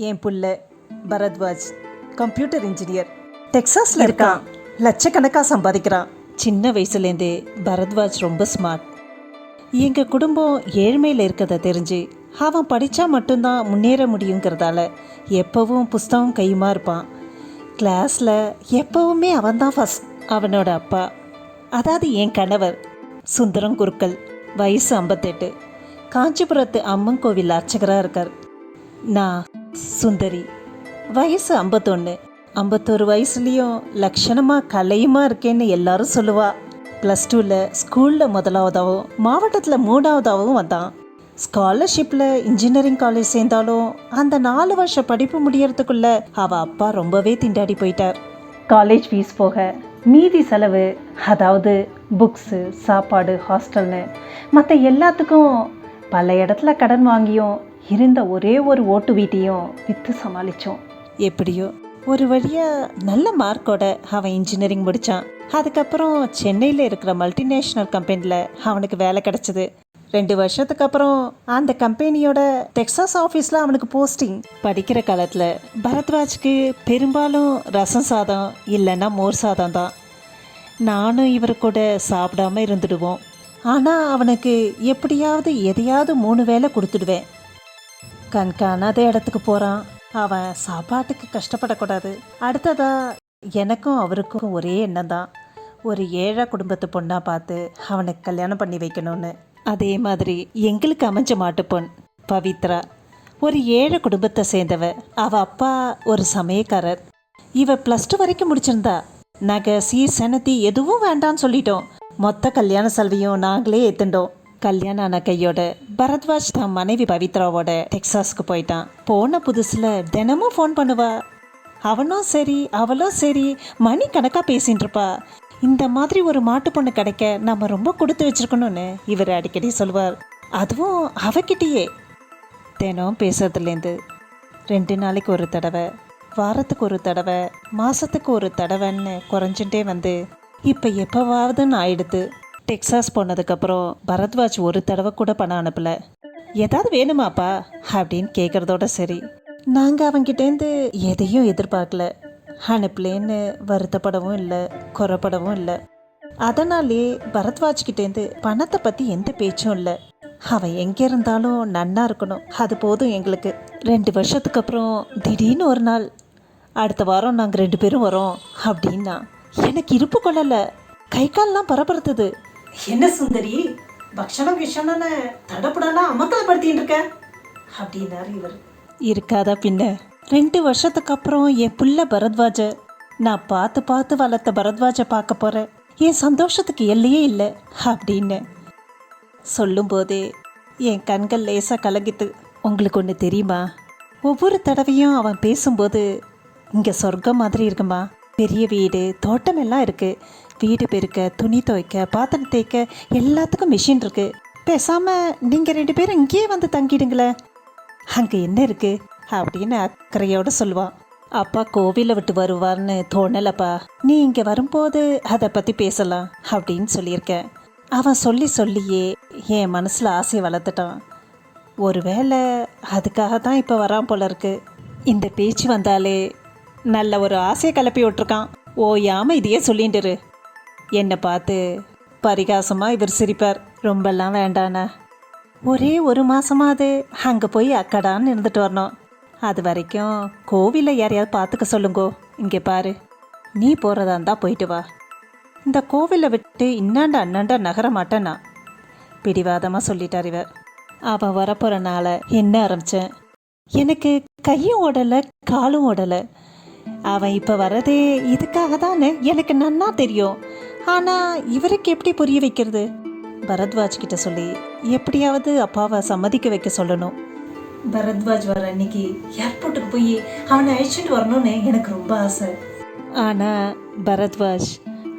என் புள்ள Bharadwaj computer engineer டெக்சாஸில் இருக்கான். லட்சக்கணக்காக சம்பாதிக்கிறான். சின்ன வயசுலேருந்தே பரத்வாஜ் ரொம்ப ஸ்மார்ட் எங்கள் குடும்பம் ஏழ்மையில் இருக்கிறத தெரிஞ்சு அவன் படித்தா மட்டும்தான் முன்னேற முடியுங்கிறதால எப்போவும் புஸ்தகம் கையுமா இருப்பான். கிளாஸில் எப்போவுமே அவன்தான் ஃபஸ்ட் அவனோட அப்பா. அதாவது என் கணவர் சுந்தரம் குருக்கள் வயசு ஐம்பத்தெட்டு. காஞ்சிபுரத்து அம்மன் கோவில் அர்ச்சகராக இருக்கார். நான் சுந்தரி வயசு ஐம்பத்தொன்று ஐம்பத்தோரு வயசுலேயும் லட்சணமாக கலையுமா இருக்கேன்னு எல்லாரும் சொல்லுவா. ப்ளஸ் டூவில் ஸ்கூலில் முதலாவதாகவும் மாவட்டத்தில் மூணாவதாகவும் வந்தான். ஸ்காலர்ஷிப்பில் இன்ஜினியரிங் காலேஜ் சேர்ந்தாலும் அந்த நாலு வருஷ படிப்பு முடியறதுக்குள்ளே அவள் அப்பா ரொம்பவே திண்டாடி போயிட்டார் காலேஜ் ஃபீஸ் போக மீதி செலவு அதாவது புக்ஸு சாப்பாடு ஹாஸ்டல்னு மற்ற எல்லாத்துக்கும் பல இடத்துல கடன் வாங்கியும் இருந்த ஒரே ஒரு ஓட்டு வீட்டையும் விற்று சமாளித்தோம் எப்படியோ ஒரு வழியாக நல்ல மார்க்கோட அவன் இன்ஜினியரிங் முடித்தான் அதுக்கப்புறம் சென்னையில் இருக்கிற மல்டிநேஷ்னல் கம்பெனியில் அவனுக்கு வேலை கிடச்சிது. ரெண்டு வருஷத்துக்கு அப்புறம் அந்த கம்பெனியோட டெக்ஸாஸ் ஆஃபீஸில் அவனுக்கு போஸ்டிங் படிக்கிற காலத்தில் பரத்வாஜ்க்கு பெரும்பாலும் ரசம் சாதம் இல்லைன்னா மோர் சாதம் தான். நானும் இவர் கூட சாப்பிடாம இருந்துடுவோம். ஆனால் அவனுக்கு எப்படியாவது எதையாவது மூணு வேளை கொடுத்துடுவேன். கண்காணாத இடத்துக்கு போகிறான் அவன் சாப்பாட்டுக்கு கஷ்டப்படக்கூடாது. அடுத்ததா எனக்கும் அவருக்கும் ஒரே எண்ணம் தான் ஒரு ஏழை குடும்பத்து பொண்ணாக பார்த்து அவனுக்கு கல்யாணம் பண்ணி வைக்கணும்னு. அதே மாதிரி எங்களுக்கு அமைஞ்ச மாட்டு பொண் பவித்ரா. ஒரு ஏழை குடும்பத்தை சேர்ந்தவ அவ அப்பா ஒரு சமயக்காரர். இவ ப்ளஸ் டூ வரைக்கும் முடிச்சிருந்தா நகை சீர் சனத்தி எதுவும் வேண்டாம்னு சொல்லிட்டோம். மொத்த கல்யாண செலவையும் நாங்களே ஏற்றுண்டோம் கல்யாணம் ஆன கையோட பரத்வாஜ் தான் மனைவி பவித்ராவோட டெக்சாஸ்க்கு போயிட்டான். போன புதுசில் தினமும் ஃபோன் பண்ணுவா. அவனும் சரி அவளும் சரி மணி கணக்காக பேசிகிட்டு இருப்பா. இந்த மாதிரி ஒரு மாட்டு பொண்ணு கிடைக்க நம்ம ரொம்ப கொடுத்து வச்சுருக்கணும்னு இவர் அடிக்கடி சொல்லுவார். அதுவும் அவகிட்டயே. தினம் பேசுறதுலேருந்து ரெண்டு நாளைக்கு ஒரு தடவை வாரத்துக்கு ஒரு தடவை மாதத்துக்கு ஒரு தடவைன்னு குறைஞ்சுட்டே வந்து இப்போ எப்போவாவதுன்னு ஆயிடுது. டெக்சாஸ் போனதுக்கப்புறம் பரத்வாஜ் ஒரு தடவை கூட பணம் அனுப்பலை. ஏதாவது வேணுமாப்பா? அப்படின்னு கேட்குறதோட சரி. நாங்கள் அவங்கிட்டேருந்து எதையும் எதிர்பார்க்கல. அனுப்பலேன்னு வருத்தப்படவும் இல்லை குறைப்படவும் இல்லை. அதனாலே பரத்வாஜ் கிட்டேருந்து பணத்தை பற்றி எந்த பேச்சும் இல்லை. அவன் எங்கே இருந்தாலும் நன்னா இருக்கணும். அது போதும் எங்களுக்கு. ரெண்டு வருஷத்துக்கு அப்புறம் திடீர்னு ஒரு நாள் அடுத்த வாரம் நாங்கள் ரெண்டு பேரும் வரோம் அப்படின்னா எனக்கு இருப்பு கொள்ளலை. கை கால்லாம் பரபரத்துது. என்ன சுந்தரி? பக்ஷணம் விஷணம்னு தடப்படலாம் அமக்கலப்படுத்தின்னு இருக்க? அப்படின்னாரு இவர். இருக்காதா பின்ன? ரெண்டு வருஷத்துக்கு அப்புறம் என் புள்ள பரத்வாஜ. நான் பார்த்து பார்த்து வளர்த்த பரத்வாஜ பார்க்க போகிறேன் என் சந்தோஷத்துக்கு எல்லையே இல்லை அப்படின்னு. சொல்லும்போதே என் கண்கள் லேசாக கலங்கித்து உங்களுக்கு ஒன்று தெரியுமா? ஒவ்வொரு தடவையும் அவன் பேசும்போது இங்கே சொர்க்கம் மாதிரி இருக்குமா? பெரிய வீடு தோட்டம் எல்லாம் இருக்குது வீடு பெருக்க துணி துவைக்க பாத்திரம் தேய்க்க எல்லாத்துக்கும் மிஷின் இருக்குது பேசாமல் நீங்கள் ரெண்டு பேரும் இங்கேயே வந்து தங்கிடுங்களேன் அங்கே என்ன இருக்கு? அப்படின்னு அக்கறையோட சொல்லுவான் அப்பா கோவிலை விட்டு வருவார்னு தோணலப்பா. நீ இங்கே வரும்போது அதை பற்றி பேசலாம் அப்படின்னு சொல்லியிருக்கேன் அவன் சொல்லி சொல்லியே என் மனசில் ஆசையை வளர்த்துட்டான். ஒருவேளை அதுக்காக தான் இப்போ வரான் போல இருக்கு. இந்த பேச்சு வந்தாலே நல்ல ஒரு ஆசையை கிளப்பி விட்டுருக்கான். ஓயாமல் இதையே சொல்லிட்டுரு என்னை பார்த்து பரிகாசமாக இவர் சிரிப்பார். ரொம்பலாம் வேண்டாண்ணா. ஒரே ஒரு மாதமாவது அங்கே போய் அக்கடான்னு இருந்துட்டு வரணும். அது வரைக்கும் கோவிலில் யாரையாவது பார்த்துக்க சொல்லுங்கோ. இங்கே பாரு. நீ போகிறதா இருந்தால் போயிட்டு வா. இந்த கோவிலை விட்டு இன்னாண்ட அண்ணாண்டா நகர மாட்டேன்னா? பிடிவாதமாக சொல்லிட்டார் இவர். அவன் வரப்போகிறனால என்ன ஆரம்பித்தேன் எனக்கு கையும் ஓடலை காலும் ஓடலை. அவன் இப்போ வர்றதே இதுக்காக தானே எனக்கு நன்னா தெரியும். ஆனால் இவருக்கு எப்படி புரிய வைக்கிறது? பரத்வாஜ் கிட்ட சொல்லி எப்படியாவது அப்பாவை சம்மதிக்க வைக்க சொல்லணும். பரத்வாஜ் வர அன்னைக்கு ஏர்போர்ட்டுக்கு போய் அவனை அழைச்சிட்டு வரணும்னு எனக்கு ரொம்ப ஆசை. ஆனால் பரத்வாஜ்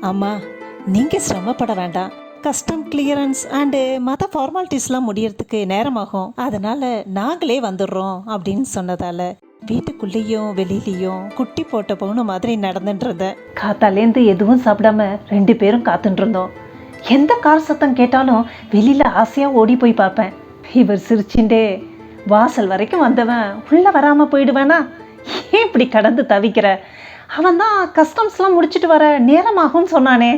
அம்மா நீங்கள் சிரமப்பட வேண்டாம். கஸ்டம் கிளியரன்ஸ் அண்டு மற்ற ஃபார்மாலிட்டிஸ்லாம் முடியறதுக்கு நேரமாகும். அதனால நாங்களே வந்துடுறோம் அப்படின்னு சொன்னதால. வீட்டுக்குள்ளேயும் வெளியிலையும் குட்டி போட்ட போன மாதிரி நடந்துட்டு இருந்தேன் காத்தாலேருந்து எதுவும் சாப்பிடாம ரெண்டு பேரும் காத்துட்டு இருந்தோம் எந்த கார் சத்தம் கேட்டாலும் வெளியில ஆசையா ஓடி போய் பார்ப்பேன். இவர் சிரிச்சுண்டே வாசல் வரைக்கும் வந்தவன் உள்ளே வராமல் போயிடுவேனா? ஏன் இப்படி கடந்து தவிக்கிற? அவன் தான் கஸ்டம்ஸ்லாம் முடிச்சிட்டு வர நேரமாகும்னு சொன்னானே.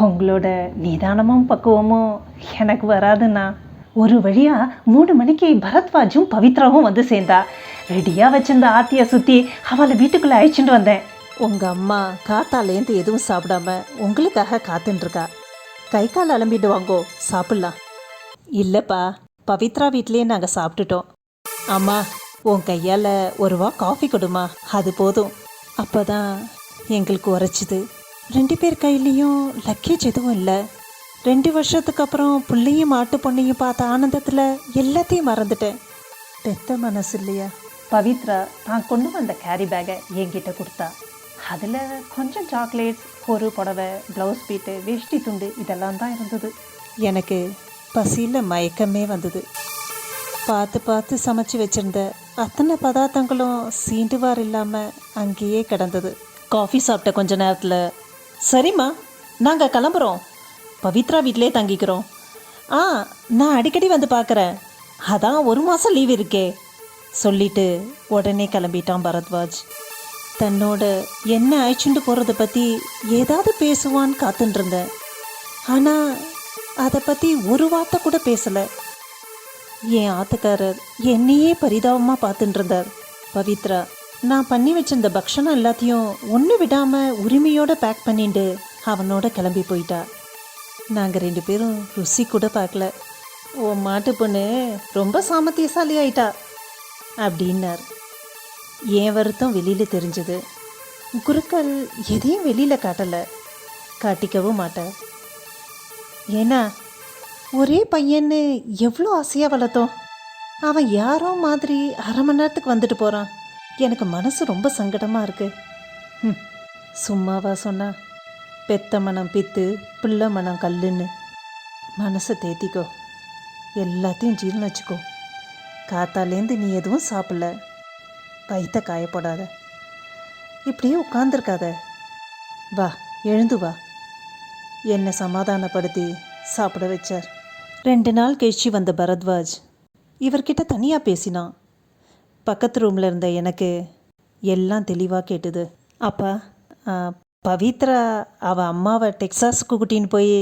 உங்களோட நிதானமும் பக்குவமும் எனக்கு வராதுண்ணா. ஒரு வழியா மூணு மணிக்கு பரத்வாஜும் பவித்ராவும் வந்து சேர்ந்தா. ரெடியாக வச்சிருந்த ஆத்தியை சுற்றி அவளை வீட்டுக்குள்ளே அழைச்சிட்டு வந்தேன். உங்கள் அம்மா காத்தாலேருந்து எதுவும் சாப்பிடாம உங்களுக்காக காத்துட்டு கை கால் அலம்பிட்டு வாங்கோ சாப்பிட்லாம். இல்லைப்பா பவித்ரா வீட்லேயே நாங்கள் சாப்பிட்டுட்டோம். அம்மா உன் கையால் ஒரு வா காஃபி கொடுமா அது போதும். அப்போ தான் எங்களுக்கு உரைச்சிது. ரெண்டு பேர் கையிலையும் லக்கேஜ் எதுவும் இல்லை. ரெண்டு வருஷத்துக்கு அப்புறம் பிள்ளையும் மாட்டு பொண்ணையும் பார்த்த ஆனந்தத்தில் எல்லாத்தையும் மறந்துட்டேன். பெத்த மனசு இல்லையா? பவித்ரா தான் கொண்டு வந்த கேரி பேக்கை என்கிட்ட கொடுத்தா. அதில் கொஞ்சம் சாக்லேட்ஸ் ஒரு புடவை ப்ளவுஸ் பீட்டு வேஷ்டி துண்டு இதெல்லாம் தான் இருந்தது. எனக்கு பசியில் மயக்கமே வந்தது. பார்த்து பார்த்து சமைச்சு வச்சிருந்த அத்தனை பதார்த்தங்களும் சீண்டுவார் இல்லாமல் அங்கேயே கிடந்தது. காஃபி சாப்பிட்ட கொஞ்ச நேரத்தில் சரிம்மா நாங்கள் கிளம்புறோம். பவித்ரா வீட்டிலே தங்கிக்கிறோம். ஆ நான் அடிக்கடி வந்து பார்க்குறேன். அதான் ஒரு மாதம் லீவ் இருக்கே. சொல்லிட்டு உடனே கிளம்பிட்டான் பரத்வாஜ். தன்னோட என்ன அழைச்சிட்டு போகிறத பற்றி ஏதாவது பேசுவான்னு காத்துட்டுருந்தேன் ஆனால் அதை பற்றி ஒரு வார்த்தை கூட பேசலை. என் ஆத்துக்காரர் என்னையே பரிதாபமாக பார்த்துட்டுருந்தார் பவித்ரா நான் பண்ணி வச்சிருந்த பக்ஷணம் எல்லாத்தையும் ஒன்று விடாமல் உரிமையோடு பேக் பண்ணிட்டு அவனோட கிளம்பி போயிட்டா. நாங்கள் ரெண்டு பேரும் ருசி கூட பார்க்கல உன் மாட்டு பொண்ணு ரொம்ப சாமர்த்தியசாலி ஆயிட்டா அப்படின்னார். என் வருத்தம் வெளியில் தெரிஞ்சது. குருக்கள் எதையும் வெளியில் காட்டலை. காட்டிக்கவும் மாட்டார். ஏன்னா ஒரே பையன்னு எவ்வளோ ஆசையாக வளர்த்தோம். அவன் யாரோ மாதிரி அரை மணி நேரத்துக்கு வந்துட்டு போகிறான் எனக்கு மனசு ரொம்ப சங்கடமாக இருக்குது ம் சும்மாவா சொன்னா பெத்த மனம் பித்து பிள்ளை மனம் கல்லுன்னு. மனசை தேத்திக்கோ. எல்லாத்தையும் ஜீரணம் வச்சுக்கோ. காத்தாலேருந்து நீ எதுவும் சாப்பிடல. வயிற்ற காயப்படாத. இப்படியே உட்காந்துருக்காத வா எழுந்து வா. என்னை சமாதானப்படுத்தி சாப்பிட வச்சார். ரெண்டு நாள் கழிச்சு வந்த பரத்வாஜ். இவர்கிட்ட தனியாக பேசினான் பக்கத்து ரூமில் இருந்த எனக்கு எல்லாம் தெளிவாக கேட்டுது. அப்பா பவித்ரா அவள் அம்மாவை டெக்சாஸுக்கு கூட்டின்னு போய்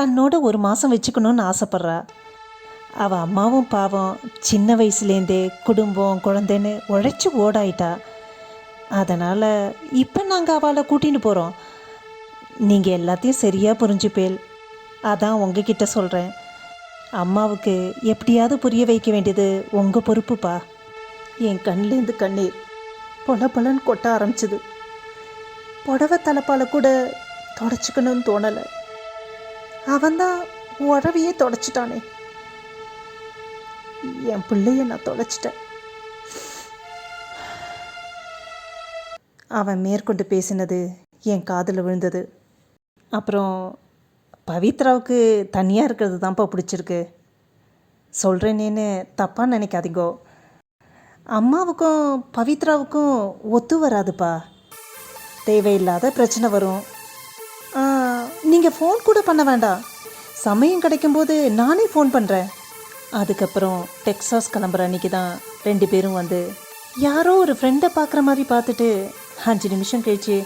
தன்னோட ஒரு மாதம் வச்சுக்கணும்னு ஆசைப்பட்றா. அவள் அம்மாவும் பாவம் சின்ன வயசுலேருந்தே குடும்பம் குழந்தைன்னு உழைச்சி ஓடாயிட்டா. அதனால் இப்போ நாங்கள் அவளை கூட்டின்னு போகிறோம் நீங்கள் எல்லாத்தையும் சரியாக புரிஞ்சுப்பேல் அதான் உங்ககிட்ட சொல்கிறேன் அம்மாவுக்கு எப்படியாவது புரிய வைக்க வேண்டியது உங்கள் பொறுப்புப்பா. என் கண்லேருந்து கண்ணீர் பொல பொலன்னு கொட்ட ஆரம்பிச்சுது. புடவை தலைப்பால் கூட தொடச்சிக்கணும்னு தோணலை. அவன்தான் உடவையே தொடச்சிட்டானே. என் பிள்ளைய நான் தொலைச்சிட்டேன். அவன் மேற்கொண்டு பேசினது என் காதில் விழுந்தது. அப்புறம் பவித்ராவுக்கு தனியாக இருக்கிறது தான்ப்பா பிடிச்சிருக்கு. சொல்கிறேனேன்னு தப்பாக நினைக்காதீங்கோ. அம்மாவுக்கும் பவித்ராவுக்கும் ஒத்து வராதுப்பா. தேவையில்லாத பிரச்சனை வரும். நீங்கள் ஃபோன் கூட பண்ண வேண்டாம். சமயம் கிடைக்கும்போது நானே ஃபோன் பண்ணுறேன் அதுக்கப்புறம் டெக்ஸாஸ் கிளம்புற அன்னைக்கு தான் ரெண்டு பேரும் வந்து யாரோ ஒரு ஃப்ரெண்டை பார்க்குற மாதிரி பார்த்துட்டு அஞ்சு நிமிஷம் கழிச்சு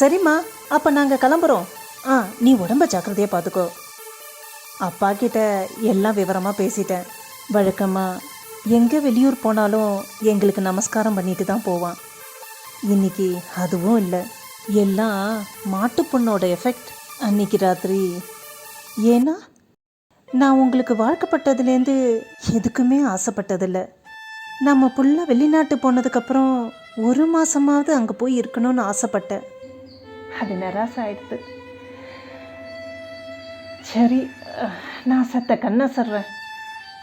சரிம்மா அப்போ நாங்கள் கிளம்புறோம். ஆ நீ உடம்ப ஜாக்கிரதையாக பார்த்துக்கோ அப்பா கிட்ட எல்லாம் விவரமாக பேசிட்டேன். வழக்கமாக எங்கே வெளியூர் போனாலும் எங்களுக்கு நமஸ்காரம் பண்ணிட்டு தான் போவான். இன்னைக்கு அதுவும் இல்லை. எல்லாம் மாட்டுப் பொண்ணோட எஃபெக்ட் அன்னைக்கு ராத்திரி ஏன்னா நான் உங்களுக்கு வாழ்க்கப்பட்டதுலேருந்து எதுக்குமே ஆசைப்பட்டதில்லை. நம்ம புள்ள வெளிநாட்டு போனதுக்கப்புறம் ஒரு மாதமாவது அங்கே போய் இருக்கணும்னு ஆசைப்பட்டேன். அது நிராசை ஆயிடுது சரி நான் சத்த கண்ணை சொல்கிறேன்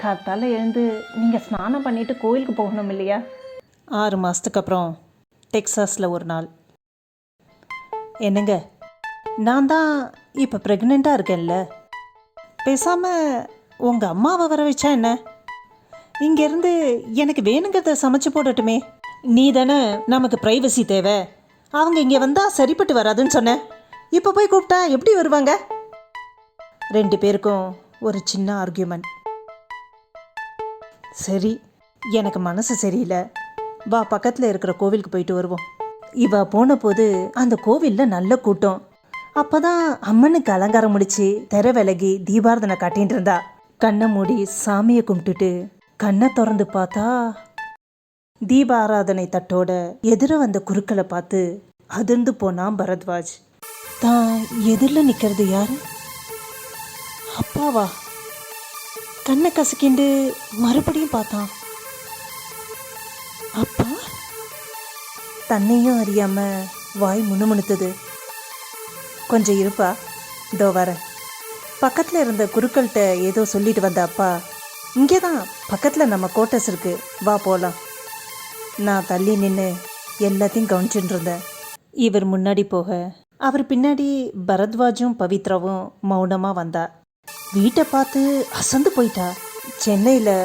காத்தால் எழுந்து நீங்கள் ஸ்நானம் பண்ணிட்டு கோயிலுக்கு போகணும் இல்லையா? ஆறு மாதத்துக்கு அப்புறம் டெக்ஸாஸில் ஒரு நாள். என்னங்க நான் தான் இப்போ ப்ரெக்னெண்ட்டாக இருக்கேன்ல? பேசாமல் உங்கள் அம்மாவை வர வச்சா என்ன? இங்கேருந்து எனக்கு வேணுங்கிறத சமைச்சு போடட்டுமே. நீ தானே நமக்கு ப்ரைவசி தேவை. அவங்க இங்கே வந்தால் சரிப்பட்டு வராதுன்னு சொன்னேன் இப்போ போய் கூப்பிட்டா எப்படி வருவாங்க? ரெண்டு பேருக்கும் ஒரு சின்ன ஆர்கியூமெண்ட் சரி எனக்கு மனசு சரியில்லை. வா பக்கத்தில் இருக்கிற கோவிலுக்கு போயிட்டு வருவோம். இவ போன போது அந்த கோவிலில் நல்ல கூட்டம். அப்பதான் அம்மனுக்கு அலங்காரம் முடிச்சு தெர விலகி தீபாரதனை காட்டின்னு இருந்தா. கண்ணை மூடி சாமியை கும்பிட்டுட்டு கண்ணை திறந்து பார்த்தா தீபாராதனை தட்டோட எதிர வந்த குருக்களை பார்த்து அதிர்ந்து போனான் பரத்வாஜ். தான் எதிரில் நிற்கிறது யாரு? அப்பாவா. கண்ணை கசக்கிண்டு மறுபடியும் பார்த்தான். அப்பா? தன்னையும் அறியாம வாய் முணுமுணுத்தது. கொஞ்சம் இருப்பா. இதோ வரேன். பக்கத்தில் இருந்த குருக்கள்கிட்ட ஏதோ சொல்லிட்டு வந்த அப்பா இங்கே தான் பக்கத்தில் நம்ம கோட்டஸ் இருக்கு. வா போகலாம் நான் தள்ளி நின்று எல்லாத்தையும் கவனிச்சுட்டு இருந்தேன். இவர் முன்னாடி போக அவர் பின்னாடி பரத்வாஜும் பவித்ராவும் மௌனமாக வந்தா. வீட்டை பார்த்து அசந்து போயிட்டா. சென்னையில்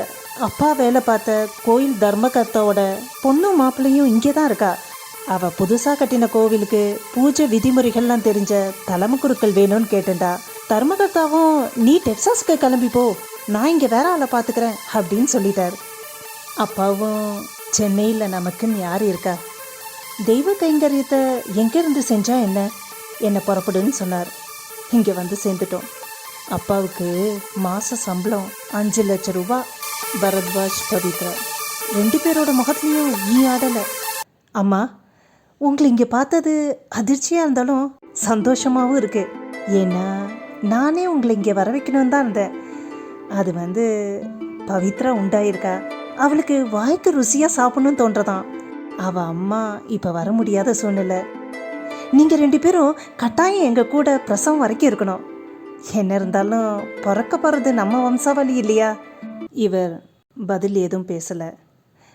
அப்பா வேலை பார்த்த கோயில் தர்மகர்த்தாவோட பொண்ணும் மாப்பிள்ளையும் இங்கே தான் இருக்கா. அவ புதுசாக கட்டின கோவிலுக்கு பூஜை விதிமுறைகள்லாம் தெரிஞ்ச தலைமுக்குருக்கள் குருக்கள் வேணும்னு கேட்டுண்டா தர்மகர்த்தாவும் நீ டெக்ஸாஸ்க்கு கிளம்பி போ. நான் இங்கே வேற ஆளை பார்த்துக்கிறேன் அப்படின்னு சொல்லிட்டார். அப்பாவும் சென்னையில் நமக்குன்னு யார் இருக்கா? தெய்வ கைங்கரியத்தை எங்கேருந்து செஞ்சா என்ன? என்னை புறப்படுன்னு சொன்னார். இங்கே வந்து சேர்ந்துட்டோம். அப்பாவுக்கு மாத சம்பளம் அஞ்சு லட்சம் ரூபா. பரத்வாஜ் பவித்ரா. ரெண்டு பேரோட முகத்துலேயும் ஈ ஆடலை. அம்மா உங்களை இங்கே பார்த்தது அதிர்ச்சியாக இருந்தாலும் சந்தோஷமாகவும் இருக்குது ஏன்னா நானே உங்களை இங்கே வர வைக்கணும்னு தான் இருந்தேன். அது வந்து பவித்ரா உண்டாயிருக்கா. அவளுக்கு வாய்க்கு ருசியாக சாப்பிடணும்னு தோன்றதான் அவள் அம்மா இப்போ வர முடியாத சூழ்நிலை. நீங்கள் ரெண்டு பேரும் கட்டாயம் எங்கள் கூட பிரசவம் வரைக்கும் இருக்கணும். என்ன இருந்தாலும் பிறக்க போகிறது நம்ம வம்சாவளி இல்லையா? இவர் பதில் எதுவும் பேசலை.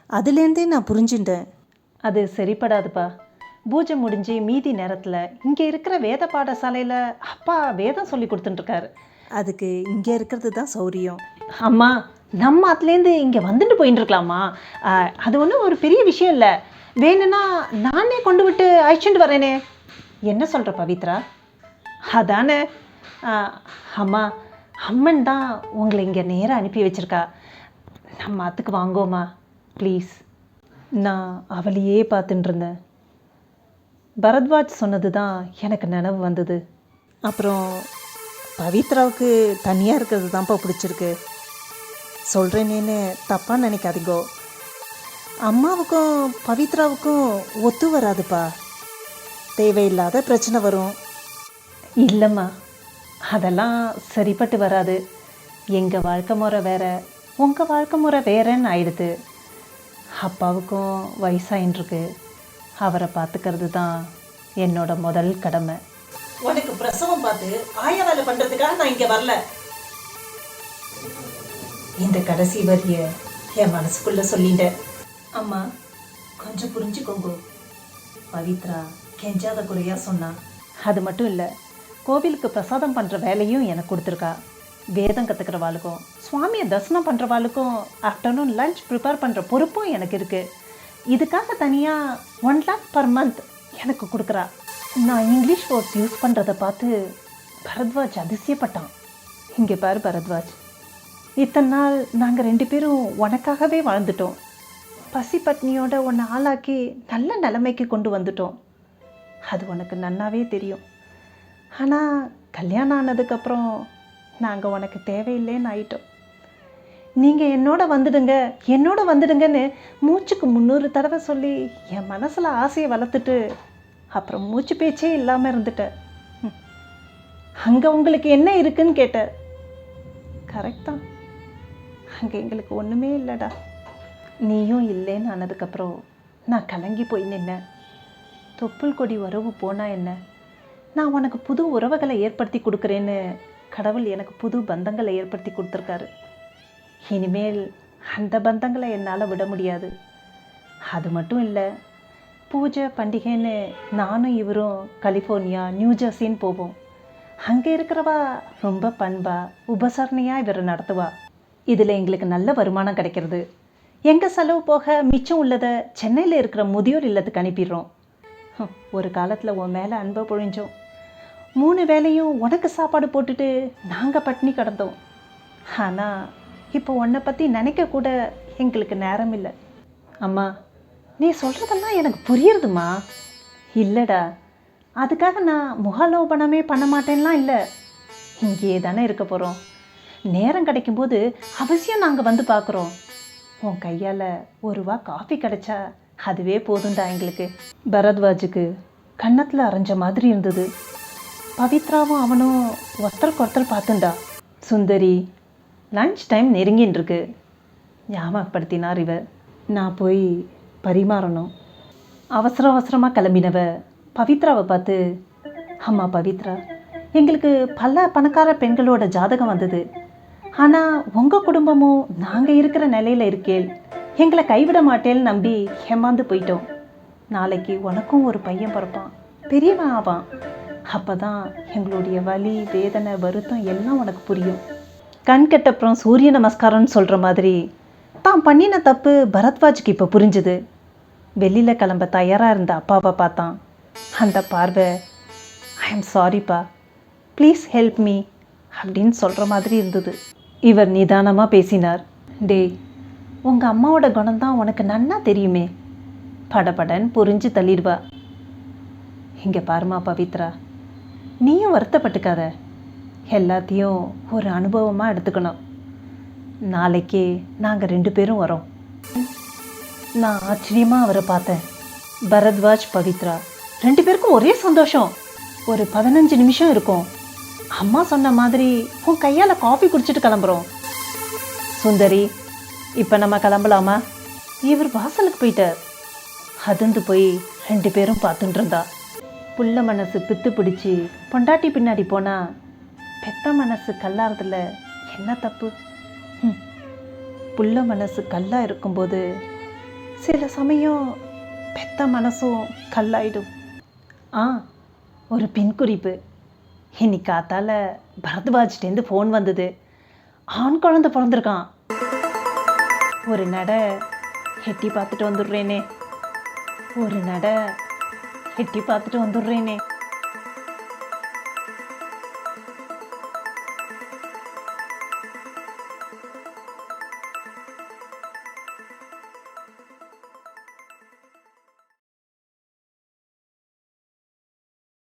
அதுலேருந்தே நான் புரிஞ்சுட்டேன். அது சரிப்படாதுப்பா. பூஜை முடிஞ்சு மீதி நேரத்தில் இங்கே இருக்கிற வேத பாடசாலையில் அப்பா வேதம் சொல்லி கொடுத்துட்டுருக்காரு. அதுக்கு இங்கே இருக்கிறது தான் சௌரியம். அம்மா நம்ம அதுலேருந்து இங்கே வந்துட்டு போயின்னு இருக்கலாமா அது ஒன்றும் ஒரு பெரிய விஷயம் இல்லை. வேணும்னா நானே கொண்டு விட்டு அழைச்சிட்டு வரேனே. என்ன சொல்கிற பவித்ரா? அதானே. அம்மா அம்மன் தான் உங்களை இங்கே நேராக அனுப்பி வச்சிருக்கா. நம்ம அதுக்கு வாங்கோமா ப்ளீஸ் நான் அவளையே பார்த்துட்டு இருந்தேன் பரத்வாஜ் சொன்னது தான் எனக்கு நினைவு வந்தது. அப்புறம் பவித்ராவுக்கு தனியாக இருக்கிறது தான்ப்பா பிடிச்சிருக்கு. சொல்கிறேனேன்னு தப்பாக நினைக்காதீங்கோ. அம்மாவுக்கும் பவித்ராவுக்கும் ஒத்து வராதுப்பா. தேவையில்லாத பிரச்சனை வரும். இல்லைம்மா அதெல்லாம் சரிப்பட்டு வராது. எங்கள் வாழ்க்கை முறை வேற உங்கள் வாழ்க்கை முறை வேறன்னு ஆயிடுது. அப்பாவுக்கும் வயசாயின்ட்டுருக்கு அவரை பார்த்துக்கிறது தான் என்னோட முதல் கடமை. உனக்கு பிரசவம் பார்த்து ஆயா வேலை பண்ணுறதுக்காக நான் இங்கே வரல. இந்த கடைசி வரிய என் மனசுக்குள்ள சொல்லிட்டேன் அம்மா கொஞ்சம் புரிஞ்சுக்கோங்க. பவித்ரா கெஞ்சாத குறையா சொன்னா. அது மட்டும் இல்லை கோவிலுக்கு பிரசாதம் பண்ணுற வேலையும் எனக்கு கொடுத்துருக்கா. வேதம் கற்றுக்கிறவாளுக்கும் சுவாமியை தரிசனம் பண்ணுறவாளுக்கும் ஆஃப்டர்நூன் லஞ்ச் ப்ரிப்பேர் பண்ணுற பொறுப்பும் எனக்கு இருக்குது இதுக்காக தனியாக ஒன் லேக் பர் மந்த் எனக்கு கொடுக்குறா. நான் இங்கிலீஷ் வேர்ட்ஸ் யூஸ் பண்ணுறதை பார்த்து பரத்வாஜ் அதிசயப்பட்டான். இங்கே பாரு பரத்வாஜ். இத்தனை நாள் நாங்கள் ரெண்டு பேரும் உனக்காகவே வாழ்ந்துட்டோம். பசி பட்னியோட உன்னை ஆளாக்கி நல்ல நிலைமைக்கு கொண்டு வந்துட்டோம். அது உனக்கு நன்னாவே தெரியும். ஆனால் கல்யாணம் ஆனதுக்கப்புறம் நாங்கள் உனக்கு தேவையில்லைன்னு ஆயிட்டோம். நீங்கள் என்னோட வந்துடுங்க என்னோட வந்துடுங்கன்னு மூச்சுக்கு முந்நூறு தடவை சொல்லி என் மனசில் ஆசையை வளர்த்துட்டு அப்புறம் மூச்சு பேச்சே இல்லாமல் இருந்துட்டேன் அங்கே உங்களுக்கு என்ன இருக்குன்னு கேட்ட. கரெக்ட் தான். அங்கே எங்களுக்கு ஒன்றுமே இல்லைடா. நீயும் இல்லைன்னு ஆனதுக்கப்புறம் நான் கலங்கி போய் நின்னேன். தொப்புள் கொடி உறவு போனால் என்ன? நான் உனக்கு புது உறவுகளை ஏற்படுத்தி கொடுக்குறேன்னு கடவுள் எனக்கு புது பந்தங்களை ஏற்படுத்தி கொடுத்துருக்காரு. இனிமேல் அந்த பந்தங்களை என்னால் விட முடியாது. அது மட்டும் இல்லை பூஜை பண்டிகைன்னு நானும் இவரும் கலிஃபோர்னியா நியூஜெர்சின்னு போவோம். அங்கே இருக்கிறவா ரொம்ப பண்பா உபசரணையாக இவரை நடத்துவா. இதில் எங்களுக்கு நல்ல வருமானம் கிடைக்கிறது. எங்கள் செலவு போக மிச்சம் உள்ளதை சென்னையில் இருக்கிற முதியோர் இல்லத்துக்கு அனுப்பிடுறோம். ஒரு காலத்தில் உன் மேலே அன்பை பொழிஞ்சோம். மூணு வேளையும் உனக்கு சாப்பாடு போட்டுட்டு நாங்கள் பட்டினி கிடந்தோம். ஆனால் இப்போ உன்னை பற்றி நினைக்க கூட எங்களுக்கு நேரம் இல்லை. அம்மா. நீ சொல்கிறதெல்லாம் எனக்கு புரியுறதுமா? இல்லைடா. அதுக்காக நான் முகாலோபனமே பண்ண மாட்டேன்லாம் இல்லை. இங்கேயே தானே இருக்க போகிறோம் நேரம் கிடைக்கும்போது அவசியம் நாங்கள் வந்து பார்க்குறோம் உன் கையால் ஒரு வா காஃபி கிடைச்சா அதுவே போதும்டா எங்களுக்கு. பரத்வாஜுக்கு கன்னத்தில் அரைஞ்ச மாதிரி இருந்தது. பவித்ராவும் அவனும் ஒருத்தருக்கு ஒருத்தர் பார்த்துண்டா. சுந்தரி லஞ்ச் டைம் நெருங்கின்னு இருக்கு ஞாபகப்படுத்தினார் இவர். நான் போய் பரிமாறணும். அவசர அவசரமாக கிளம்பினவ பவித்ராவை பார்த்து அம்மா பவித்ரா எங்களுக்கு பல பணக்கார பெண்களோட ஜாதகம் வந்தது. ஆனால் உங்கள் குடும்பமும் நாங்கள் இருக்கிற நிலையில் இருக்கேன் எங்களை கைவிட மாட்டேன்னு நம்பி ஏமாந்து போயிட்டோம். நாளைக்கு உனக்கும் ஒரு பையன் பிறப்பான். பெரியவன் ஆவான். அப்போ தான் எங்களுடைய வலி வேதனை வருத்தம் எல்லாம் உனக்கு புரியும். கண் கெட்டப்புறம் சூரிய நமஸ்காரம்னு சொல்கிற மாதிரி தான் பண்ணின தப்பு பரத்வாஜுக்கு இப்போ புரிஞ்சுது. வெளியில் கிளம்ப தயாராக இருந்த அப்பாவை பார்த்தான். அந்த பார்வை ஐ எம் சாரிப்பா ப்ளீஸ் ஹெல்ப் மீ அப்படின்னு சொல்கிற மாதிரி இருந்தது. இவர் நிதானமாக பேசினார். டேய் உங்கள் அம்மாவோட குணம்தான் உனக்கு நன்னா தெரியுமே. படபடன்னு புரிஞ்சு தள்ளிடுவா. இங்கே பாருமா பவித்ரா. நீயும் வருத்தப்பட்டுக்காத. எல்லாத்தையும் ஒரு அனுபவமாக எடுத்துக்கணும். நாளைக்கு நாங்கள் ரெண்டு பேரும் வரோம். நான் ஆச்சரியமாக அவரை பார்த்தேன். பரத்வாஜ் பவித்ரா. ரெண்டு பேருக்கும் ஒரே சந்தோஷம். ஒரு பதினஞ்சு நிமிஷம் இருக்கும். அம்மா சொன்ன மாதிரி உன் கையால் காஃபி குடிச்சிட்டு கிளம்புறோம். சுந்தரி இப்போ நம்ம கிளம்பலாமா? இவர் வாசலுக்கு போயிட்டார். அதிர்ந்து போய் ரெண்டு பேரும் பார்த்துட்டு இருந்தா. புள்ள மனசு பித்து பிடிச்சி பொண்டாட்டி பின்னாடி போனால் பெத்த மனசு கல்லாறதுல என்ன தப்பு? புள்ள மனசு கல்லாக இருக்கும்போது சில சமயம் பெத்த மனசும் கல்லாயிடும். ஆ ஒரு பின் குறிப்பு. இன்னைக்கு காத்தால பரத்வாஜ்டேருந்து ஃபோன் வந்தது. ஆண் குழந்தை பிறந்திருக்கான். ஒரு நட எட்டி பார்த்துட்டு வந்துடுறேனே ஒரு நட எட்டி பார்த்துட்டு வந்துடுறேனே